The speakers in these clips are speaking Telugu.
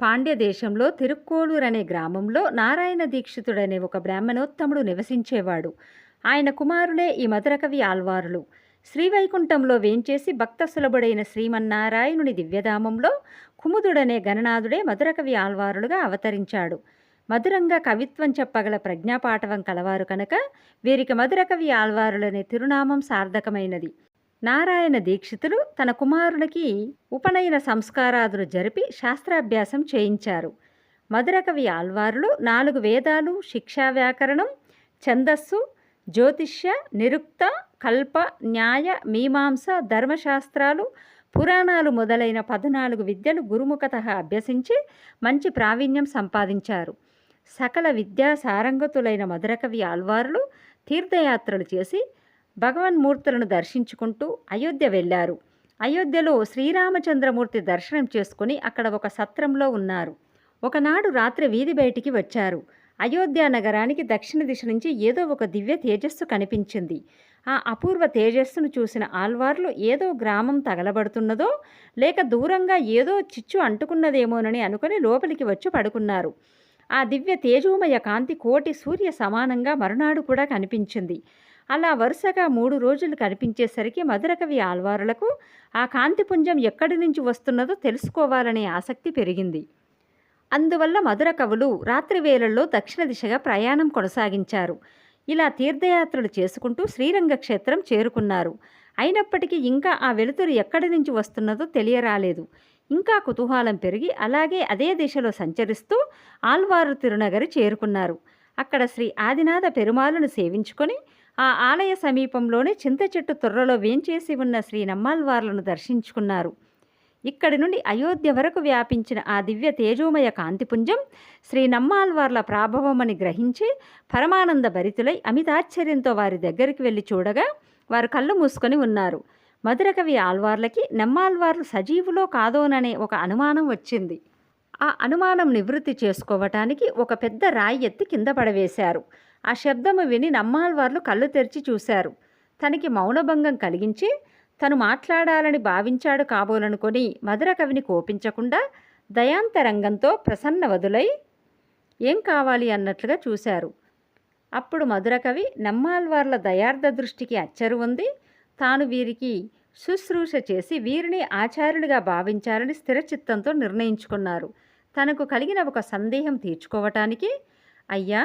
పాండ్య దేశంలో తిరుక్కోలూరు అనే గ్రామంలో నారాయణ దీక్షితుడనే ఒక బ్రాహ్మణోత్తముడు నివసించేవాడు. ఆయన కుమారులే ఈ మధురకవి ఆల్వారులు శ్రీవైకుంఠంలో వేంచేసి భక్త సులభుడైన శ్రీమన్నారాయణుని దివ్యధామంలో కుముదుడనే గణనాథుడే మధురకవి ఆల్వారులుగా అవతరించాడు. మధురంగా కవిత్వం చెప్పగల ప్రజ్ఞాపాఠవం కలవారు కనుక వీరికి మధురకవి ఆల్వారులనే తిరునామం సార్థకమైనది. నారాయణ దీక్షితులు తన కుమారునికి ఉపనయన సంస్కారాదులు జరిపి శాస్త్రాభ్యాసం చేయించారు. మధురకవి ఆల్వారులు నాలుగు వేదాలు శిక్షా వ్యాకరణం ఛందస్సు జ్యోతిష్య నిరుక్త కల్ప న్యాయ మీమాంస ధర్మశాస్త్రాలు పురాణాలు మొదలైన పద్నాలుగు విద్యలు గురుముఖత అభ్యసించి మంచి ప్రావీణ్యం సంపాదించారు. సకల విద్యా సారంగతులైన మధురకవి ఆల్వారులు తీర్థయాత్రలు చేసి భగవన్మూర్తులను దర్శించుకుంటూ అయోధ్య వెళ్ళారు. అయోధ్యలో శ్రీరామచంద్రమూర్తి దర్శనం చేసుకుని అక్కడ ఒక సత్రంలో ఉన్నారు. ఒకనాడు రాత్రి వీధి బయటికి వచ్చారు. అయోధ్య నగరానికి దక్షిణ దిశ నుంచి ఏదో ఒక దివ్య తేజస్సు కనిపించింది. ఆ అపూర్వ తేజస్సును చూసిన ఆల్వార్లు ఏదో గ్రామం తగలబడుతున్నదో లేక దూరంగా ఏదో చిచ్చు అంటుకున్నదేమోనని అనుకుని లోపలికి వచ్చి పడుకున్నారు. ఆ దివ్య తేజోమయ కాంతి కోటి సూర్య సమానంగా మరునాడు కూడా కనిపించింది. అలా వరుసగా మూడు రోజులు కనిపించేసరికి మధురకవి ఆల్వారులకు ఆ కాంతిపుంజం ఎక్కడి నుంచి వస్తున్నదో తెలుసుకోవాలనే ఆసక్తి పెరిగింది. అందువల్ల మధుర కవులు రాత్రి వేళల్లో దక్షిణ దిశగా ప్రయాణం కొనసాగించారు. ఇలా తీర్థయాత్రలు చేసుకుంటూ శ్రీరంగ క్షేత్రం చేరుకున్నారు. అయినప్పటికీ ఇంకా ఆ వెలుతురు ఎక్కడి నుంచి వస్తున్నదో తెలియరాలేదు. ఇంకా కుతూహలం పెరిగి అలాగే అదే దిశలో సంచరిస్తూ ఆల్వారు తిరునగరి చేరుకున్నారు. అక్కడ శ్రీ ఆదినాథ పెరుమాలను సేవించుకొని ఆ ఆలయ సమీపంలోనే చింత చెట్టు తొర్రలో వేంచేసి ఉన్న శ్రీ నమ్మాల్వార్లను దర్శించుకున్నారు. ఇక్కడి నుండి అయోధ్య వరకు వ్యాపించిన ఆ దివ్య తేజోమయ కాంతిపుంజం శ్రీ నమ్మాల్వార్ల ప్రాభవమని గ్రహించి పరమానంద భరితులై అమితాశ్చర్యంతో వారి దగ్గరికి వెళ్ళి చూడగా వారు కళ్ళు మూసుకొని ఉన్నారు. మధురకవి ఆల్వార్లకి నమ్మాల్వార్లు సజీవులో కాదోననే ఒక అనుమానం వచ్చింది. ఆ అనుమానం నివృత్తి చేసుకోవటానికి ఒక పెద్ద రాయి ఎత్తి కింద పడవేశారు. ఆ శబ్దము విని నమ్మాల్వార్లు కళ్ళు తెరిచి చూశారు. తనకి మౌనభంగం కలిగించి తను మాట్లాడాలని భావించాడు కాబోలనుకొని మధుర కవిని కోపించకుండా దయాంతరంగంతో ప్రసన్నవదులై ఏం కావాలి? అన్నట్లుగా చూశారు. అప్పుడు మధురకవి నమ్మాల్వార్ల దయార్థ దృష్టికి అచ్చరు ఉంది. తాను వీరికి శుశ్రూష చేసి వీరిని ఆచార్యునిగా భావించాలని స్థిరచిత్తంతో నిర్ణయించుకున్నారు. తనకు కలిగిన ఒక సందేహం తీర్చుకోవటానికి అయ్యా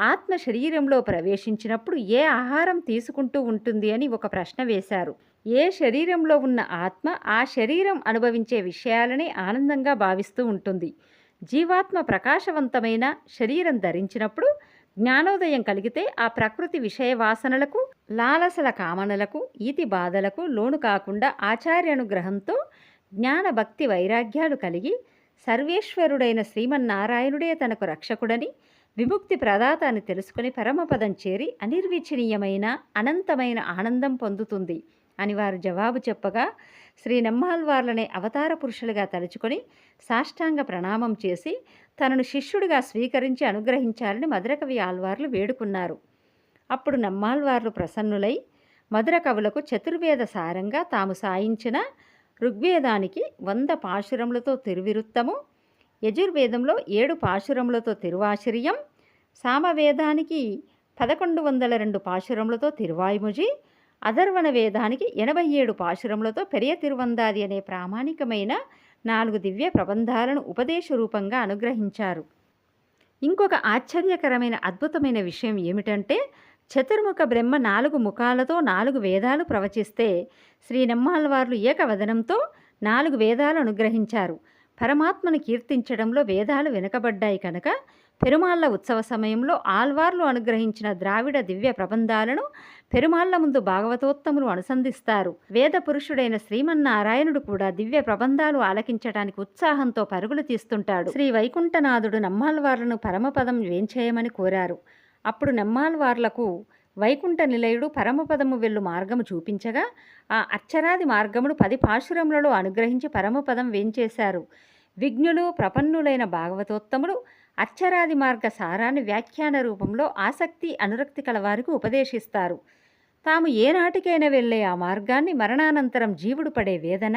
ఆత్మ శరీరంలో ప్రవేశించినప్పుడు ఏ ఆహారం తీసుకుంటూ ఉంటుంది అని ఒక ప్రశ్న వేశారు. ఏ శరీరంలో ఉన్న ఆత్మ ఆ శరీరం అనుభవించే విషయాలని ఆనందంగా భావిస్తూ ఉంటుంది. జీవాత్మ ప్రకాశవంతమైన శరీరం ధరించినప్పుడు జ్ఞానోదయం కలిగితే ఆ ప్రకృతి విషయ వాసనలకు లాలసల కామనలకు ఈతి బాధలకు లోను కాకుండా ఆచార్యానుగ్రహంతో జ్ఞాన భక్తి వైరాగ్యాలు కలిగి సర్వేశ్వరుడైన శ్రీమన్నారాయణుడే తనకు రక్షకుడని విముక్తి ప్రదాత అని తెలుసుకుని పరమపదం చేరి అనిర్విచనీయమైన అనంతమైన ఆనందం పొందుతుంది అని వారు జవాబు చెప్పగా శ్రీ నమ్మాల్వార్లనే అవతార పురుషులుగా తలుచుకొని సాష్టాంగ ప్రణామం చేసి తనను శిష్యుడిగా స్వీకరించి అనుగ్రహించాలని మధురకవి ఆల్వార్లు వేడుకున్నారు. అప్పుడు నమ్మాల్వార్లు ప్రసన్నులై మధుర కవులకు చతుర్వేద సారంగా తాము సాయించిన ఋగ్వేదానికి వంద పాశురములతో తిరువిరుత్తము యజుర్వేదంలో ఏడు పాశురములతో తిరువాశ్రయం సామవేదానికి పదకొండు వందల రెండు పాశురములతో తిరువాయుముజి అధర్వణ వేదానికి ఎనభై ఏడు పాశురములతో పెరియ తిరువందాది అనే ప్రామాణికమైన నాలుగు దివ్య ప్రబంధాలను ఉపదేశ రూపంగా అనుగ్రహించారు. ఇంకొక ఆశ్చర్యకరమైన అద్భుతమైన విషయం ఏమిటంటే చతుర్ముఖ బ్రహ్మ నాలుగు ముఖాలతో నాలుగు వేదాలు ప్రవచిస్తే శ్రీ నెమ్మాల్వార్లు ఏకవదనంతో నాలుగు వేదాలు అనుగ్రహించారు. పరమాత్మను కీర్తించడంలో వేదాలు వెనుకబడ్డాయి కనుక పెరుమాళ్ళ ఉత్సవ సమయంలో ఆల్వార్లు అనుగ్రహించిన ద్రావిడ దివ్య ప్రబంధాలను పెరుమాళ్ళ ముందు భాగవతోత్తములు అనుసంధిస్తారు. వేద పురుషుడైన శ్రీమన్నారాయణుడు కూడా దివ్య ప్రబంధాలు ఆలకించడానికి ఉత్సాహంతో పరుగులు తీస్తుంటాడు. శ్రీ వైకుంఠనాథుడు నమ్మాల్వార్లను పరమపదం వేంచేయమని కోరారు. అప్పుడు నమ్మాల్వార్లకు వైకుంఠ నిలయుడు పరమపదము వెళ్ళు మార్గము చూపించగా ఆ అక్షరాది మార్గమును పది పాశురములలో అనుగ్రహించి పరమపదం వేంచేశారు విఘ్నులు ప్రపన్నులైన భాగవతోత్తములు అక్షరాది మార్గ సారాన్ని వ్యాఖ్యాన రూపంలో ఆసక్తి అనురక్తి కలవారికి ఉపదేశిస్తారు. తాము ఏనాటికైనా వెళ్ళే ఆ మార్గాన్ని మరణానంతరం జీవుడు పడే వేదన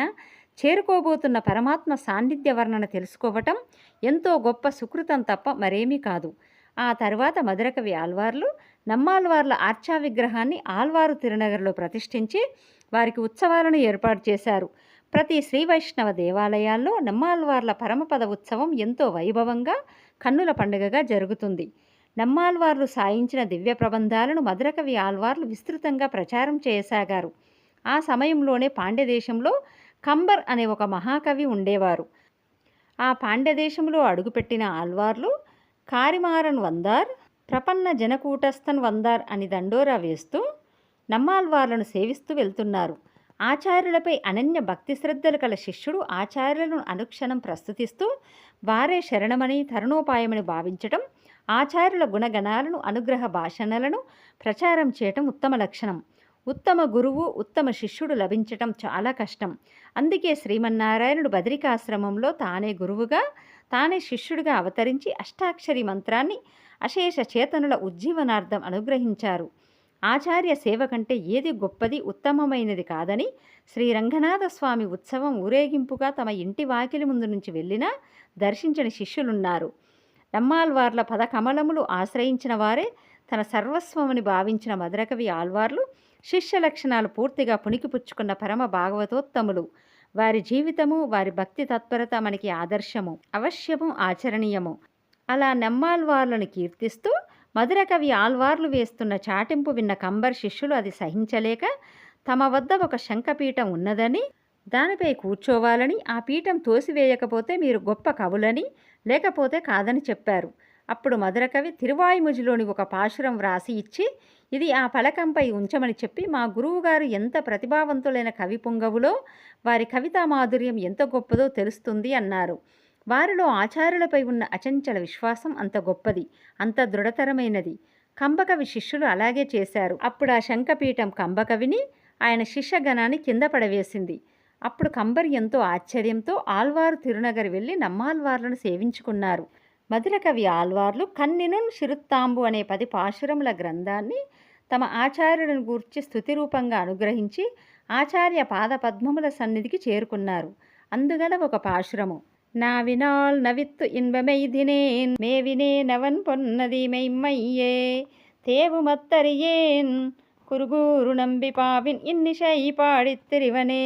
చేరుకోబోతున్న పరమాత్మ సాన్నిధ్య వర్ణన తెలుసుకోవటం ఎంతో గొప్ప సుకృతం తప్ప మరేమీ కాదు. ఆ తర్వాత మధురకవి ఆల్వార్లు నమ్మాల్వార్ల ఆర్చా విగ్రహాన్ని ఆల్వారు తిరునగర్లో ప్రతిష్ఠించి వారికి ఉత్సవాలను ఏర్పాటు చేశారు. ప్రతి శ్రీ వైష్ణవ దేవాలయాల్లో నమ్మాల్వార్ల పరమపద ఉత్సవం ఎంతో వైభవంగా కన్నుల పండుగగా జరుగుతుంది. నమ్మాల్వార్లు సాయించిన దివ్య ప్రబంధాలను మధురకవి ఆల్వార్లు విస్తృతంగా ప్రచారం చేయసాగారు. ఆ సమయంలోనే పాండ్యదేశంలో కంబర్ అనే ఒక మహాకవి ఉండేవారు. ఆ పాండ్యదేశంలో అడుగుపెట్టిన ఆల్వార్లు కారిమారన్ వందార్ ప్రపన్న జనకూటస్థన్ వందార్ అని దండోరా వేస్తూ నమ్మాల్వార్లను సేవిస్తూ వెళ్తున్నారు. ఆచార్యులపై అనన్య భక్తి శ్రద్ధలు కల శిష్యుడు ఆచార్యులను అనుక్షణం ప్రస్తుతిస్తూ వారే శరణమని తరుణోపాయమని భావించటం ఆచార్యుల గుణగణాలను అనుగ్రహ భాషణలను ప్రచారం చేయటం ఉత్తమ లక్షణం. ఉత్తమ గురువు ఉత్తమ శిష్యుడు లభించటం చాలా కష్టం. అందుకే శ్రీమన్నారాయణుడు బదరికాశ్రమంలో తానే గురువుగా తానే శిష్యుడిగా అవతరించి అష్టాక్షరి మంత్రాన్ని అశేష చేతనుల ఉజ్జీవనార్థం అనుగ్రహించారు. ఆచార్య సేవ కంటే ఏది గొప్పది ఉత్తమమైనది కాదని శ్రీ రంగనాథ స్వామి ఉత్సవం ఊరేగింపుగా తమ ఇంటి వాకిలి ముందు నుంచి వెళ్ళినా దర్శించని శిష్యులున్నారు. నమ్మాల్వార్ల పదకమలములు ఆశ్రయించిన వారే తన సర్వస్వముని భావించిన మధురకవి ఆల్వార్లు శిష్య లక్షణాలు పూర్తిగా పుణికిపుచ్చుకున్న పరమ భాగవతోత్తములు. వారి జీవితము వారి భక్తి తత్పరత మనకి ఆదర్శము అవశ్యము ఆచరణీయము. అలా నెమ్మాల్వార్లను కీర్తిస్తూ మధురకవి ఆల్వార్లు వేస్తున్న చాటింపు విన్న కంబర్ శిష్యులు అది సహించలేక తమ వద్ద ఒక శంఖపీఠం ఉన్నదని దానిపై కూర్చోవాలని ఆ పీఠం తోసివేయకపోతే మీరు గొప్ప కవులని లేకపోతే కాదని చెప్పారు. అప్పుడు మధురకవి తిరువాయిముజిలోని ఒక పాశురం వ్రాసి ఇచ్చి ఇది ఆ ఫలకంపై ఉంచమని చెప్పి మా గురువుగారు ఎంత ప్రతిభావంతులైన కవి పుంగవులో వారి కవితా మాధుర్యం ఎంత గొప్పదో తెలుస్తుంది అన్నారు. వారిలో ఆచార్యులపై ఉన్న అచంచల విశ్వాసం అంత గొప్పది అంత దృఢతరమైనది. కంబకవి శిష్యులు అలాగే చేశారు. అప్పుడు ఆ శంఖపీఠం కంబకవిని ఆయన శిష్యగణాన్ని కింద పడవేసింది. అప్పుడు కంబరి ఎంతో ఆశ్చర్యంతో ఆల్వారు తిరునగర్ వెళ్ళి నమ్మాల్వార్లను సేవించుకున్నారు. మధురకవి ఆల్వార్లు కన్నినున్ శిరుత్తాంబు అనే పది పాశురముల గ్రంథాన్ని తమ ఆచార్యులను గూర్చి స్థుతి రూపంగా అనుగ్రహించి ఆచార్య పాదపద్మముల సన్నిధికి చేరుకున్నారు. అందుగల ఒక పాశురము. நாவினால் நவித்து இன்பமெய்தினேன் மேவினே நவன் பொன்னதி மெய்மையே తేవుమత్తరియేన్ కురుగురు నంబి పావిన్ ఇన్నిషై పాడిత్తిరివనే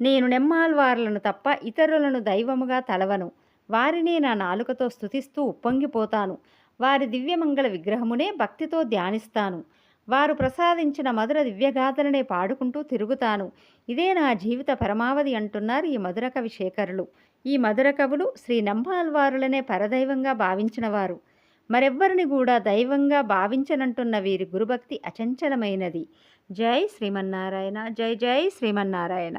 నేను నెమ్మాల్వార్లను తప్ప ఇతరులను దైవముగా తలవను వారిని నా నాలుకతో స్తుతిస్తూ ఉప్పొంగిపోతాను వారి దివ్యమంగళ విగ్రహమునే భక్తితో ధ్యానిస్తాను వారు ప్రసాదించిన మధుర దివ్యగాథలనే పాడుకుంటూ తిరుగుతాను. ఇదే నా జీవిత పరమావధి అంటున్నారు ఈ మధుర కవి శేఖరులు. ఈ మధుర కవులు శ్రీ నంబాల్వారులనే పరదైవంగా భావించినవారు. మరెవ్వరిని కూడా దైవంగా భావించనంటున్న వీరి గురుభక్తి అచంచలమైనది. జై శ్రీమన్నారాయణ జై జై శ్రీమన్నారాయణ.